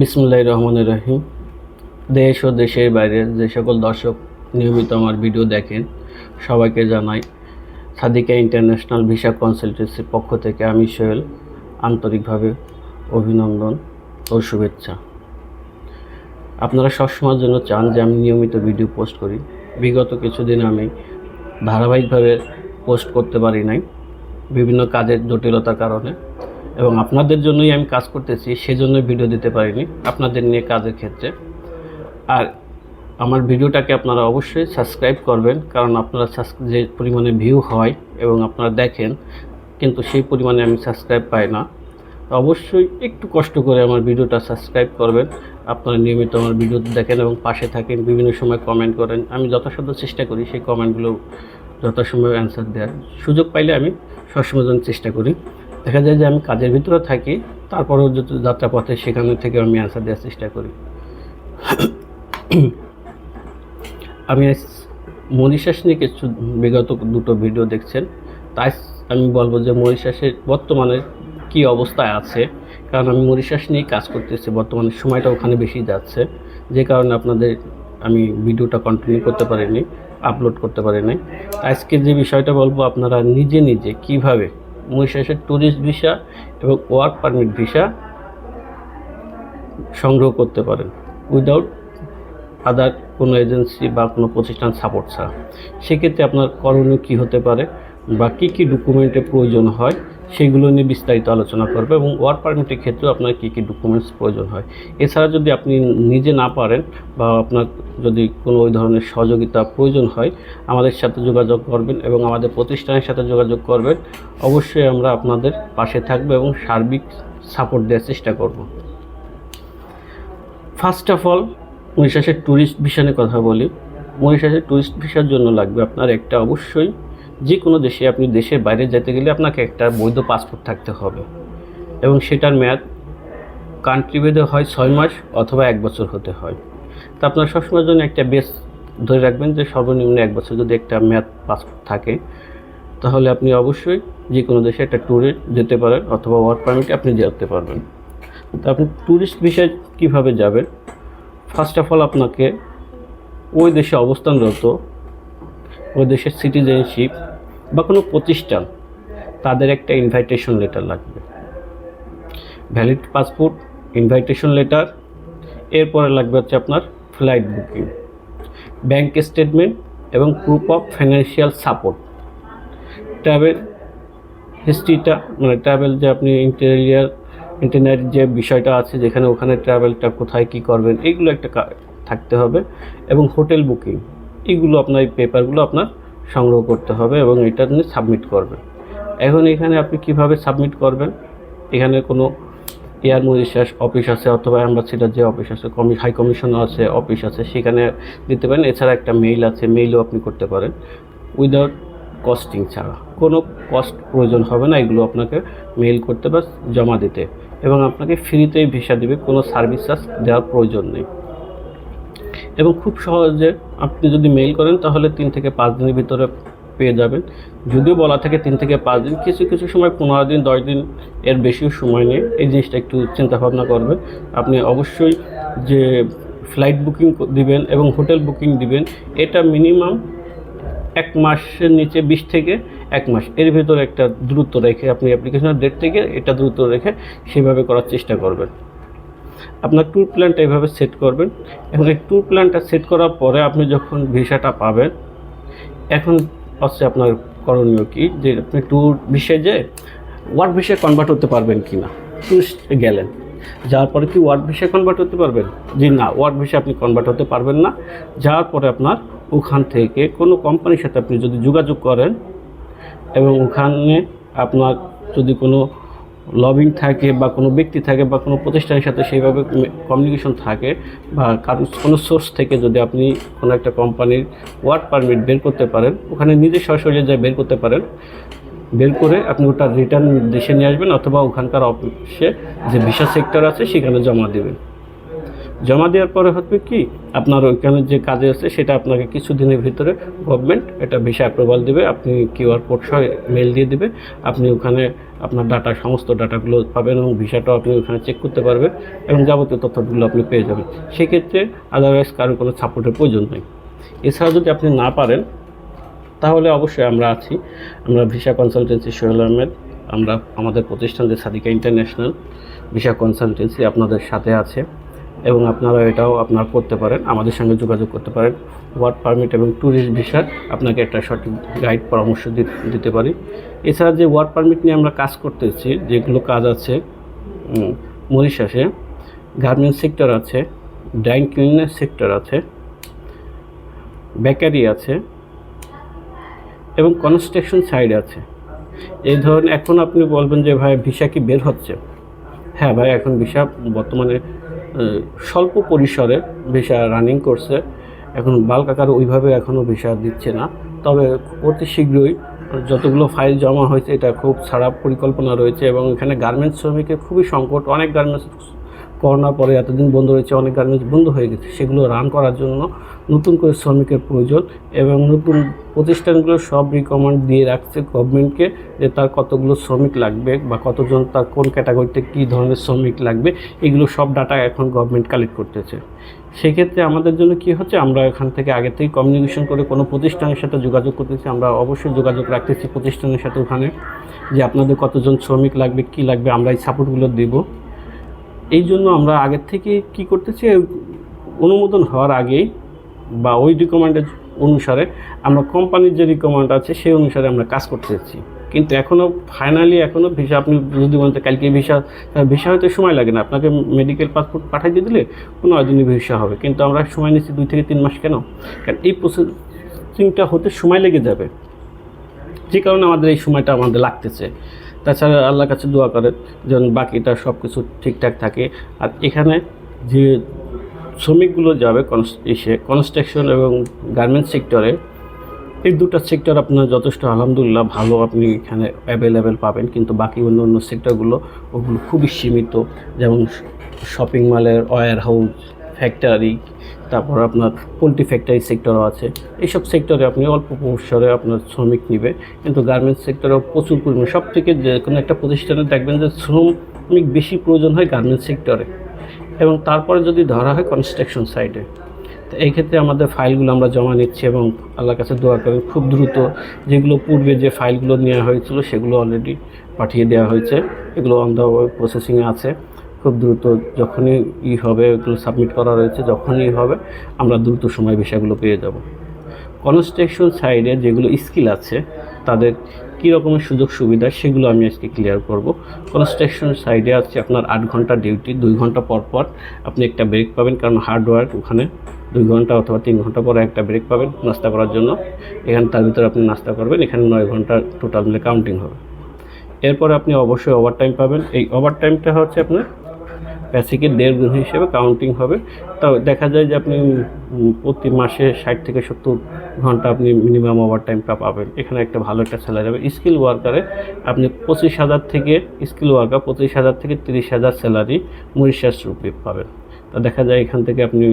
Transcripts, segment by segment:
বিসমুল্লাহ রহমানের রহিম। দেশ ও দেশের বাইরে যে সকল দর্শক নিয়মিত আমার ভিডিও দেখেন, সবাইকে জানাই সাদিকা ইন্টারন্যাশনাল ভিসা কনসালটেন্সির পক্ষ থেকে আমি সোহেল আন্তরিকভাবে অভিনন্দন ও শুভেচ্ছা। আপনারা সবসময়ের জন্য চান যে আমি নিয়মিত ভিডিও পোস্ট করি। বিগত কিছুদিন আমি ধারাবাহিকভাবে পোস্ট করতে পারি নাই। বিভিন্ন কাজের জটিলতার কারণে এবং আপনাদের জন্যই আমি কাজ করতেছি সেজন্য ভিডিও দিতে পারিনি, আপনাদের নিয়ে কাজের ক্ষেত্রে। আর আমার ভিডিওটাকে আপনারা অবশ্যই সাবস্ক্রাইব করবেন, কারণ আপনারা যে পরিমাণে ভিউ হয় এবং আপনারা দেখেন, কিন্তু সেই পরিমাণে আমি সাবস্ক্রাইব পাই না। অবশ্যই একটু কষ্ট করে আমার ভিডিওটা সাবস্ক্রাইব করবেন, আপনারা নিয়মিত আমার ভিডিও দেখেন এবং পাশে থাকেন, বিভিন্ন সময় কমেন্ট করেন। আমি যথাসাধ্য চেষ্টা করি সেই কমেন্টগুলো যথাসময়ে অ্যান্সার দেওয়ার। সুযোগ পাইলে আমি সবসময় চেষ্টা করি। দেখা যায় যে আমি কাজের ভিতরে থাকি, তারপরেও যত যাত্রাপথে সেখান থেকে আমি অ্যান্সার দেওয়ার চেষ্টা করি। আমি মরিশাস নিয়ে কিছু বিগত দুটো ভিডিও দেখছেন। তাই আমি বলব যে মরিশাসের বর্তমানে কি অবস্থায় আছে, কারণ আমি মরিশাস নিয়েই কাজ করতেছি, বর্তমানে সময়টা ওখানে বেশি যাচ্ছে। যে কারণে আপনাদের আমি ভিডিওটা কন্টিনিউ করতে পারিনি আপলোড করতে পারিনি। আজকে যে বিষয়টা বলব, আপনারা নিজে নিজে কীভাবে মরিশাসের ট্যুরিস্ট ভিসা এবং ওয়ার্ক পারমিট ভিসা সংগ্রহ করতে পারেন উইদাউট আদার কোনো এজেন্সি বা কোনো প্রতিষ্ঠান সাপোর্ট ছাড়া। সেক্ষেত্রে আপনার করণীয় কী হতে পারে বা কী কী ডকুমেন্টের প্রয়োজন হয় সেগুলো নিয়ে বিস্তারিত আলোচনা করবে এবং ওয়ার্ক পারমিটের ক্ষেত্রেও আপনার কী কী ডকুমেন্টস প্রয়োজন হয়। এছাড়া যদি আপনি নিজে না পারেন বা আপনার যদি কোনো ওই ধরনের সহযোগিতা প্রয়োজন হয়, আমাদের সাথে যোগাযোগ করবেন এবং আমাদের প্রতিষ্ঠানের সাথে যোগাযোগ করবেন। অবশ্যই আমরা আপনাদের পাশে থাকব এবং সার্বিক সাপোর্ট দেওয়ার চেষ্টা করব। ফার্স্ট অফ অল মরিশাসের ট্যুরিস্ট ভিসা নিয়ে কথা বলি। মরিশাসের ট্যুরিস্ট ভিসার জন্য লাগবে আপনার একটা অবশ্যই যে কোনো দেশে আপনি দেশের বাইরে যেতে গেলে আপনাকে একটা বৈধ পাসপোর্ট থাকতে হবে। এবং সেটার মেয়াদ কান্ট্রি ভেদে হয় ছয় মাস অথবা এক বছর হতে হয়। তা আপনার সবসময়ের জন্য একটা বেস ধরে রাখবেন যে সর্বনিম্ন এক বছর যদি একটা মেয়াদ পাসপোর্ট থাকে, তাহলে আপনি অবশ্যই যে কোনো দেশে একটা ট্যুরে যেতে পারেন অথবা ওয়ার্ক পারমিটে আপনি যেতে পারবেন। তো আপনি ট্যুরিস্ট বিষয়ে কীভাবে যাবেন? ফার্স্ট অফ অল আপনাকে ওই দেশে অবস্থানরত, ওই দেশের সিটিজেনশিপ বা কোনো প্রতিষ্ঠান, তাদের একটা ইনভাইটেশন লেটার লাগবে। ভ্যালিড পাসপোর্ট ইনভাইটেশন লেটার এরপরে লাগবে হচ্ছে আপনার ফ্লাইট বুকিং ব্যাংক স্টেটমেন্ট এবং proof of financial support travel হিস্ট্রিটা মানে ট্রাভেল যে আপনি ইন্টেরিয়ার ইন্টারনেট যে বিষয়টা আছে, যেখানে ওখানে ট্রাভেলটা কোথায়, কি করবেন এইগুলো একটা থাকতে হবে। এবং হোটেল বুকিং এইগুলো আপনার এই পেপারগুলো আপনার সংগ্রহ করতে হবে এবং এটা নিয়ে সাবমিট করবেন এখন এখানে আপনি কীভাবে সাবমিট করবেন? এখানে কোনো এয়ার মরিশাস অফিস আছে অথবা অ্যাম্বাসিডার যে অফিস আছে, কমি হাই কমিশন আছে, অফিস আছে, সেখানে দিতে পারেন। এছাড়া একটা মেইল আছে মেইলও আপনি করতে পারেন। উইদাউট কস্টিং ছাড়া। কোনো কস্ট প্রয়োজন হবে না, এগুলো আপনাকে মেইল করতে বা জমা দিতে। এবং আপনাকে ফ্রিতেই ভিসা দিবে, কোনো সার্ভিস চার্জ দেওয়ার প্রয়োজন নেই। এবং খুব সহজে আপনি যদি মেইল করেন, তাহলে তিন থেকে পাঁচ দিনের ভিতরে পেয়ে যাবেন। যদিও বলা থাকে তিন থেকে পাঁচ দিন, কিছু কিছু সময় পনেরো দিন, দশ দিন এর বেশিও সময় নেই। এই জিনিসটা একটু চিন্তাভাবনা করবেন। আপনি অবশ্যই যে ফ্লাইট বুকিং দিবেন এবং হোটেল বুকিং দিবেন, এটা মিনিমাম এক মাসের নিচে বিশ থেকে এক মাস। এর ভিতরে একটা দ্রুত রেখে আপনি অ্যাপ্লিকেশনের ডেট থেকে এটা দ্রুত রেখে সেভাবে করার চেষ্টা করবেন। আপনার ট্যুর প্ল্যানটা এভাবে সেট করবেন। এবং এই ট্যুর প্ল্যানটা সেট করার পরে আপনি যখন ভিসাটা পাবেন, এখন হচ্ছে আপনার করণীয় কি? যে আপনি ট্যুর ভিসায় যে ওয়ার্ড ভিসায় কনভার্ট হতে পারবেন কি না টুরিস্ট গেলেন। যাওয়ার পরে কি ওয়ার্ড ভিসায় কনভার্ট হতে পারবেন? জি না ওয়ার্ড ভিসা আপনি কনভার্ট হতে পারবেন না। যাওয়ার পরে আপনার ওখান থেকে কোনো কোম্পানির সাথে আপনি যদি যোগাযোগ করেন এবং ওখানে আপনার যদি কোনো লবিং থাকে বা কোনো ব্যক্তি থাকে বা কোনো প্রতিষ্ঠানের সাথে সেইভাবে কমিউনিকেশন থাকে বা কারও কোনো সোর্স থেকে যদি আপনি কোনো একটা কোম্পানির ওয়ার্ক পারমিট বের করতে পারেন, ওখানে নিজের সরাসরি যায় বের করতে পারেন, বের করে আপনি ওটা রিটার্ন দেশে নিয়ে আসবেন অথবা ওখানকার অফিসে যে ভিসা সেক্টর আছে সেখানে জমা দেবেন। জমা দেওয়ার পরে হবে কি, আপনার ওইখানে যে কাজে আছে সেটা আপনাকে কিছুদিনের ভিতরে গভর্নমেন্ট এটা ভিসা অ্যাপ্রুভাল দেবে, আপনি কিউআর কোড সহ মেল দিয়ে দেবে, আপনি ওখানে আপনার ডাটা সমস্ত ডাটাগুলো পাবেন এবং ভিসাটাও আপনি ওখানে চেক করতে পারবেন এবং যাবতীয় তথ্যগুলো আপনি পেয়ে যাবেন। সেক্ষেত্রে আদারওয়াইজ কারোর কোনো সাপোর্টের প্রয়োজন নেই। এছাড়া যদি আপনি না পারেন, তাহলে অবশ্যই আমরা আছি। আমরা ভিসা কনসালটেন্সি সোহেল আহমেদ, আমরা আমাদের প্রতিষ্ঠান যে সাদিকা ইন্টারন্যাশনাল ভিসা কনসালটেন্সি আপনাদের সাথে আছে। এবং আপনারা এটাও আপনারা করতে পারেন, আমাদের সঙ্গে যোগাযোগ করতে পারেন। ওয়ার্ক পারমিট এবং ট্যুরিস্ট ভিসার আপনাকে একটা সঠিক গাইড পরামর্শ দিতে পারি। এছাড়া যে ওয়ার্ক পারমিট নিয়ে আমরা কাজ করতেছি, যেগুলো কাজ আছে মরিশাসে গার্মেন্টস সেক্টর আছে ডাইং ক্লিনার সেক্টর আছে বেকারি আছে, এবং কনস্ট্রাকশন সাইড আছে। এই ধরনের, এখন আপনি বলবেন যে, ভাই ভিসা কি বের হচ্ছে? হ্যাঁ ভাই, এখন ভিসা বর্তমানে স্বল্প পরিসরে ভিসা রানিং করছে। এখন বালকাকার ওইভাবে এখনও ভিসা দিচ্ছে না। তবে অতি শীঘ্রই যতগুলো ফাইল জমা হয়েছে, এটা খুব ছাড়া পরিকল্পনা রয়েছে এবং এখানে গার্মেন্টস শ্রমিকের খুবই সংকট, অনেক গার্মেন্টস করোনার পরে এতদিন বন্ধ রয়েছে, অনেক গার্মেন্টস বন্ধ হয়ে গেছে। সেগুলো রান করার জন্য নতুন করে শ্রমিকের প্রয়োজন এবং নতুন প্রতিষ্ঠানগুলো সব রিকমেন্ড দিয়ে রাখছে গভর্নমেন্টকে যে তার কতগুলো শ্রমিক লাগবে বা কতজন, তার কোন ক্যাটাগরিতে কী ধরনের শ্রমিক লাগবে, এগুলো সব ডাটা এখন গভর্নমেন্ট কালেক্ট করতেছে। সেক্ষেত্রে আমাদের জন্য কি হচ্ছে, আমরা এখান থেকে আগে থেকে কমিউনিকেশন করে কোনো প্রতিষ্ঠানের সাথে যোগাযোগ করতেছি, আমরা অবশ্যই যোগাযোগ রাখতেছি প্রতিষ্ঠানের সাথে ওখানে যে আপনাদের কতজন শ্রমিক লাগবে, কি লাগবে, আমরা এই সাপোর্টগুলো দেবো। এই জন্য আমরা আগের থেকে কি করতেছি? অনুমোদন হওয়ার আগেই বা ওই রিকমেন্ডের অনুসারে আমরা কোম্পানির যে রিকমেন্ড আছে, সেই অনুসারে আমরা কাজ করতে যাচ্ছি। কিন্তু এখনও ফাইনালি এখনও ভিসা আপনি যদি বলেন কালকে ভিসা ভিসা হয়তো সময় লাগে না। আপনাকে মেডিকেল পাসপোর্ট পাঠিয়ে দিয়ে দিলে পনেরো দিনে ভিসা হবে। কিন্তু আমরা সময় নিচ্ছি দুই থেকে তিন মাস কেন? কারণ এই প্রসেসিংটা হতে সময় লেগে যাবে। যে কারণে আমাদের এই সময়টা আমাদের লাগতেছে। তাছাড়া আল্লাহর কাছে দোয়া করে যেন বাকিটা সব কিছু ঠিকঠাক থাকে। আর এখানে যে শ্রমিকগুলো যাবে এসে কনস্ট্রাকশন এবং গার্মেন্টস সেক্টরে এই দুটো সেক্টর আপনার যথেষ্ট, আলহামদুলিল্লাহ, ভালো আপনি এখানে অ্যাভেলেবেল পাবেন। কিন্তু বাকি অন্য অন্য সেক্টরগুলো ওগুলো খুবই সীমিত। যেমন শপিং মলের ওয়্যার হাউস ফ্যাক্টরি তারপর আপনার পোলট্রি ফ্যাক্টরি সেক্টরও আছে। এইসব সেক্টরে আপনি অল্প পরিসরে আপনার শ্রমিক নিবে। কিন্তু গার্মেন্টস সেক্টরেও প্রচুর পরিমাণে সব থেকে যে কোনো একটা প্রতিষ্ঠানে দেখবেন যে শ্রমিক বেশি প্রয়োজন হয় গার্মেন্টস সেক্টরে এবং তারপরে যদি ধরা হয় কনস্ট্রাকশন সাইডে তো এই ক্ষেত্রে আমাদের ফাইলগুলো আমরা জমা নিচ্ছি এবং আল্লাহর কাছে দোয়া করেন, খুব দ্রুত যেগুলো পূর্বে যে ফাইলগুলো নেওয়া হয়েছিল সেগুলো অলরেডি পাঠিয়ে দেওয়া হয়েছে। এগুলো অন দ্য প্রসেসিংয়ে আছে। খুব দ্রুত যখনই ই হবে, এগুলো সাবমিট করা রয়েছে, যখনই হবে, আমরা দ্রুত সময় বিষয়গুলো পেয়ে যাব। কনস্ট্রাকশন সাইডে যেগুলো স্কিল আছে, তাদের কী রকমের সুযোগ সুবিধা সেগুলো আমি আজকে ক্লিয়ার করব। কনস্ট্রাকশন সাইডে আছে আপনার আট ঘণ্টা ডিউটি দুই ঘণ্টা পর পর আপনি একটা ব্রেক পাবেন, কারণ হার্ডওয়ার্ক ওখানে দুই ঘণ্টা অথবা তিন ঘণ্টা পরে একটা ব্রেক পাবেন নাস্তা করার জন্য। এখানে তার ভিতরে আপনি নাস্তা করবেন, এখানে নয় ঘণ্টা টোটাল মিলে কাউন্টিং হবে। এরপরে আপনি অবশ্যই ওভারটাইম পাবেন। এই ওভারটাইমটা হচ্ছে আপনার বেসিকের দেড় গুণ হিসেবে কাউন্টিং হবে। তো দেখা যায় যে আপনি প্রতি মাসে ষাট থেকে সত্তর ঘণ্টা আপনি মিনিমাম ওভার টাইমটা পাবেন। এখানে একটা ভালো একটা স্যালারি হবে। স্কিল ওয়ার্কারে আপনি পঁচিশ হাজার থেকে স্কিল ওয়ার্কার পঁচিশ হাজার থেকে তিরিশ হাজার স্যালারি মরিশাস রুপি পাবেন। তা দেখা যায় এখান থেকে আপনি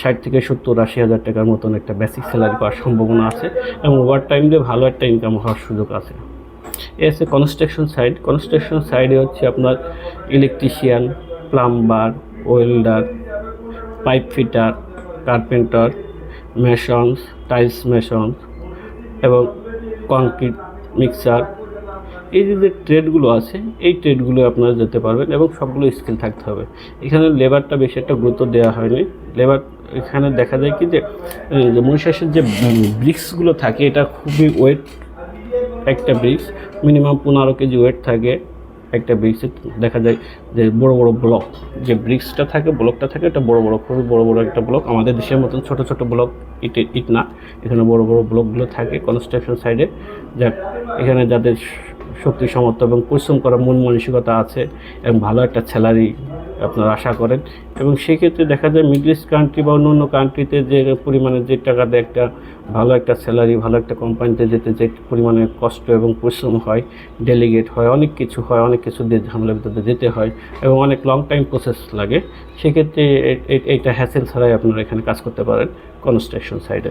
ষাট থেকে সত্তর, আশি হাজার টাকার মতন একটা বেসিক স্যালারি পাওয়ার সম্ভাবনা আছে এবং ওভার টাইম দিয়ে ভালো একটা ইনকাম হওয়ার সুযোগ আছে। এ আছে কনস্ট্রাকশন সাইড কনস্ট্রাকশন সাইডে হচ্ছে আপনার electrician plumber welder pipe fitter carpenter masons tiles masons এবং কংক্রিট মিক্সার এই যে যে ট্রেডগুলো আছে, এই ট্রেডগুলো আপনারা যেতে পারবেন এবং সবগুলো স্কিল থাকতে হবে। এখানে লেবারটা বেশি একটা গুরুত্ব দেওয়া হয়নি। লেবার এখানে দেখা যায় কি যে মরিশাসের যে ব্রিক্সগুলো থাকে, এটা খুবই ওয়েট একটা ব্রিক্স মিনিমাম পনেরো কেজি ওয়েট থাকে একটা ব্রিক্সে দেখা যায় যে বড় বড় ব্লক যে ব্রিক্সটা থাকে ব্লকটা থাকে, এটা বড় বড়, খুবই বড় বড় একটা ব্লক আমাদের দেশের মতন ছোট ছোট ব্লক ইট ইট না। এখানে বড় বড় ব্লকগুলো থাকে কনস্ট্রাকশন সাইডে যা এখানে যাদের শক্তি সামর্থ্য এবং পরিশ্রম করার মন মানসিকতা আছে এবং ভালো একটা স্যালারি আপনারা আশা করেন। এবং সেক্ষেত্রে দেখা যায় মিডল ইস্ট কান্ট্রি বা অন্য অন্য কান্ট্রিতে যে পরিমাণে যে টাকাতে একটা ভালো একটা স্যালারি ভালো একটা কোম্পানিতে যেতে যে পরিমাণে কষ্ট এবং পরিশ্রম হয় ডেলিগেট হয়, অনেক কিছু হয়, অনেক কিছু দিয়ে ঝামেলার ভিতরে যেতে হয় এবং অনেক লং টাইম প্রসেস লাগে। সেক্ষেত্রে এইটা হ্যাসেল ছাড়াই আপনারা এখানে কাজ করতে পারেন কনস্ট্রাকশন সাইডে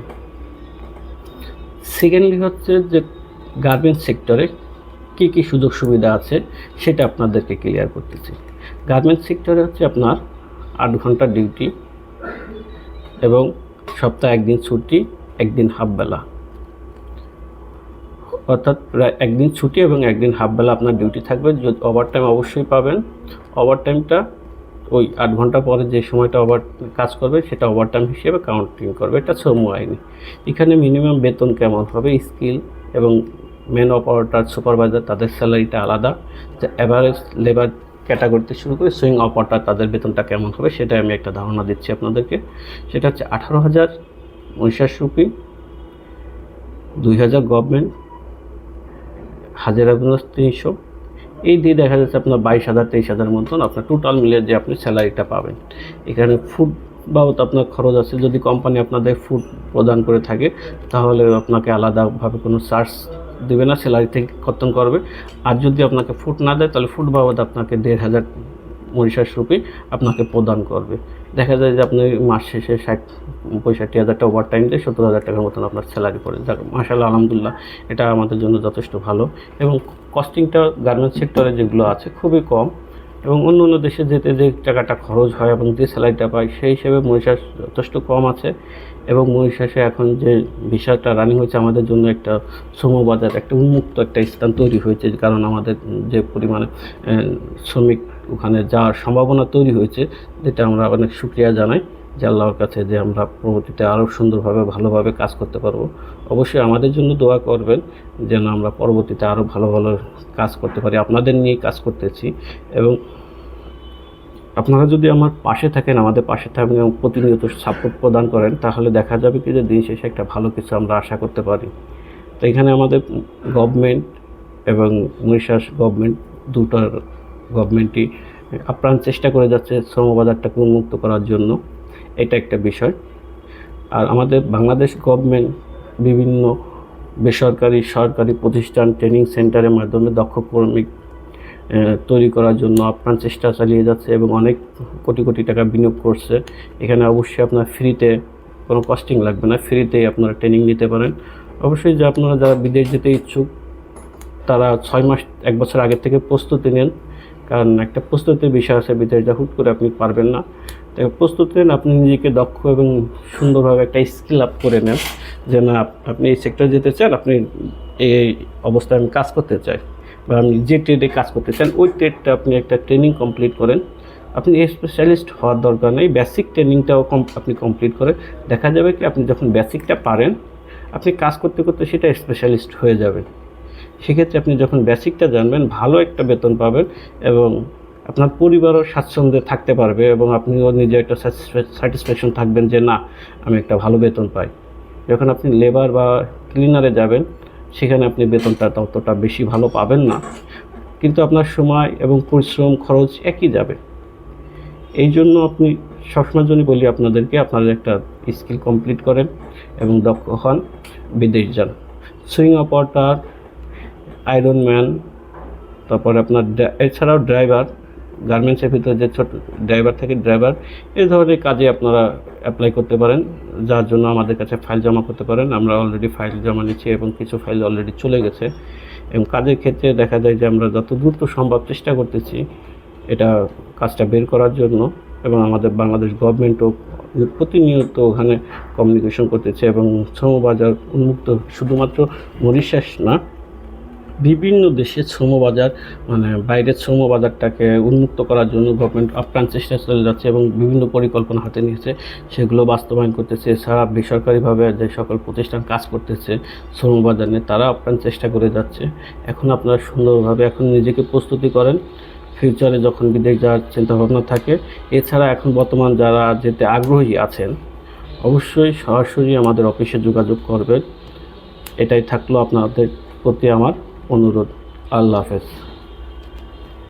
সেকেন্ডলি হচ্ছে যে গার্মেন্টস সেক্টরে কী কী সুযোগ সুবিধা আছে সেটা আপনাদেরকে ক্লিয়ার করতেছি। গার্মেন্টস সেক্টরে হচ্ছে আপনার আট ঘণ্টা ডিউটি এবং সপ্তাহে একদিন ছুটি, একদিন হাফ বেলা। অর্থাৎ প্রায় একদিন ছুটি এবং একদিন হাফ বেলা আপনার ডিউটি থাকবে। ওভার টাইম অবশ্যই পাবেন। ওভার টাইমটা ওই আট ঘণ্টা পরে যে সময়টা ওভার কাজ করবে সেটা ওভার টাইম হিসেবে কাউন্টিং করবে। এটা শ্রম আইনি। এখানে মিনিমাম বেতন কেমন হবে? স্কিল এবং মেন অপারেটার সুপারভাইজার তাদের স্যালারিটা আলাদা। যে অ্যাভারেজ লেবার ক্যাটাগরিতে শুরু করে সুইং অপারেটার তাদের বেতনটা কেমন হবে সেটা আমি একটা ধারণা দিচ্ছি আপনাদেরকে। সেটা হচ্ছে আঠারো হাজার উনষাট রুপি দুই হাজার গভর্নমেন্ট হাজার বোনাস তিনশো। এই দিয়ে দেখা যাচ্ছে আপনার বাইশ হাজার, তেইশ হাজার মতন আপনার টোটাল মিলে যে আপনি স্যালারিটা পাবেন। এখানে ফুড বাবদ আপনার খরচ আছে। যদি কোম্পানি আপনাদের ফুড প্রদান করে থাকে, তাহলে আপনাকে আলাদাভাবে কোনো চার্জ দেবে না স্যালারি থেকে কর্তন করবে। আর যদি আপনাকে ফুট না দেয়, তাহলে ফুট বাবদ আপনাকে দেড় হাজার মরিশাস রুপি আপনাকে প্রদান করবে। দেখা যায় যে আপনি মাস শেষে ষাট, পঁয়ষট্টি হাজারটা ওভার টাইম দিয়ে, সত্তর হাজার টাকার মতন আপনার স্যালারি পড়ে। যাক মাসাল্লাহ আলহামদুলিল্লাহ, এটা আমাদের জন্য যথেষ্ট ভালো। এবং কস্টিংটা গার্মেন্টস সেক্টরে যেগুলো আছে, খুবই কম। এবং অন্য অন্য দেশে যেতে যে টাকাটা খরচ হয় এবং যে স্যালারিটা পায়, সেই হিসেবে মহিষাস যথেষ্ট কম আছে। এবং মহিষাসে এখন যে বিষয়টা রানিং হয়েছে, আমাদের জন্য একটা শ্রমবাজার, একটা উন্মুক্ত একটা স্থান তৈরি হয়েছে কারণ আমাদের যে পরিমাণে শ্রমিক ওখানে যাওয়ার সম্ভাবনা তৈরি হয়েছে, যেটা আমরা অনেক সুক্রিয়া জানাই। যে আল্লাহর কাছে যে আমরা পরবর্তীতে আরও সুন্দরভাবে, ভালোভাবে কাজ করতে পারব। অবশ্যই আমাদের জন্য দোয়া করবেন যেন আমরা পরবর্তীতে আরও ভালো ভালো কাজ করতে পারি। আপনাদের নিয়ে কাজ করতেছি এবং আপনারা যদি আমার পাশে থাকেন, আমাদের পাশে থাকেন এবং প্রতিনিয়ত সাপোর্ট প্রদান করেন, তাহলে দেখা যাবে কি যে দিন শেষে একটা ভালো কিছু আমরা আশা করতে পারি। তো এখানে আমাদের গভর্নমেন্ট এবং মরিশাস গভর্নমেন্ট দুটার গভর্নমেন্টই আপ্রাণ চেষ্টা করে যাচ্ছে শ্রমবাজারটাকে উন্মুক্ত করার জন্য। এটা একটা বিষয়। আর আমাদের বাংলাদেশ গভর্নমেন্ট বিভিন্ন বেসরকারি, সরকারি প্রতিষ্ঠান ট্রেনিং সেন্টারের মাধ্যমে দক্ষ কর্মী তৈরি করার জন্য আপ্রাণ চেষ্টা চালিয়ে যাচ্ছে এবং অনেক কোটি কোটি টাকা বিনিয়োগ করছে। এখানে অবশ্যই আপনার ফ্রিতে কোনো কস্টিং লাগবে না। ফ্রিতেই আপনারা ট্রেনিং নিতে পারেন। অবশ্যই যে আপনারা যারা বিদেশ যেতে ইচ্ছুক, তারা ছয় মাস, এক বছর আগে থেকে প্রস্তুতি নেন। কারণ একটা প্রস্তুতির বিষয় আছে বিদেশ, যা হুট করে আপনি পারবেন না। প্রস্তুতি নেন আপনি নিজেকে দক্ষ এবং সুন্দরভাবে একটা স্কিল আপ করে নেন, যে না আপনি এই সেক্টরে যেতে চান, আপনি এই অবস্থায় আমি কাজ করতে চাই, বা আপনি যে ট্রেডে কাজ করতে চান, ওই ট্রেডটা আপনি একটা ট্রেনিং কমপ্লিট করেন। আপনি স্পেশালিস্ট হওয়ার দরকার নেই বেসিক ট্রেনিংটাও কম- আপনি কমপ্লিট করে দেখা যাবে কি, আপনি যখন বেসিকটা পারেন, আপনি কাজ করতে করতে সেটা স্পেশালিস্ট হয়ে যাবেন। সেক্ষেত্রে আপনি যখন বেসিকটা জানবেন, ভালো একটা বেতন পাবেন এবং আপনার পরিবারও স্বাচ্ছন্দ্যে থাকতে পারবে এবং আপনিও নিজে একটা স্যাটিসফ্যাকশন থাকবেন যে, না, আমি একটা ভালো বেতন পাই। যখন আপনি লেবার বা ক্লিনারে যাবেন, সেখানে আপনি বেতনটা ততটা বেশি ভালো পাবেন না। কিন্তু আপনার সময় এবং পরিশ্রম খরচ একই যাবে। এই জন্য আপনি সবসময় জন্য বলি আপনাদেরকে, আপনারা একটা স্কিল কমপ্লিট করেন এবং দক্ষ হন, বিদেশ যান। সুইং অপারেটার, আয়রন ম্যান, তারপরে আপনার এছাড়াও ড্রাইভার গার্মেন্টসের ভিতরে যে ছোট ড্রাইভার থাকে ড্রাইভার এই ধরনের কাজে আপনারা অ্যাপ্লাই করতে পারেন। যার জন্য আমাদের কাছে ফাইল জমা করতে পারেন। আমরা অলরেডি ফাইল জমা নিচ্ছি এবং কিছু ফাইল অলরেডি চলে গেছে। এবং কাজের ক্ষেত্রে দেখা যায় যে আমরা যত দ্রুত সম্ভব চেষ্টা করতেছি এটা কাজটা বের করার জন্য। এবং আমাদের বাংলাদেশ গভর্নমেন্টও প্রতিনিয়ত ওখানে কমিউনিকেশন করতেছে এবং শ্রমবাজার উন্মুক্ত শুধুমাত্র মরিশাস না বিভিন্ন দেশে শ্রমবাজার মানে বাইরের শ্রমবাজারটাকে উন্মুক্ত করার জন্য গভর্নমেন্ট আপ্রাণ চেষ্টা চলে যাচ্ছে এবং বিভিন্ন পরিকল্পনা হাতে নিয়েছে। সেগুলো বাস্তবায়ন করতেছে। এছাড়া বেসরকারিভাবে যে সকল প্রতিষ্ঠান কাজ করতেছে শ্রমবাজার নিয়ে তারা আপ্রাণ চেষ্টা করে যাচ্ছে। এখন আপনারা সুন্দরভাবে এখন নিজেকে প্রস্তুতি করেন। ফিউচারে যখন বিদেশ যাওয়ার চিন্তাভাবনা থাকে, এছাড়া এখন বর্তমান যারা যেতে আগ্রহী আছেন, অবশ্যই সরাসরি আমাদের অফিসে যোগাযোগ করবেন। এটাই থাকল আপনাদের প্রতি আমার অনুরোধ। আল্লাহ হাফেজ।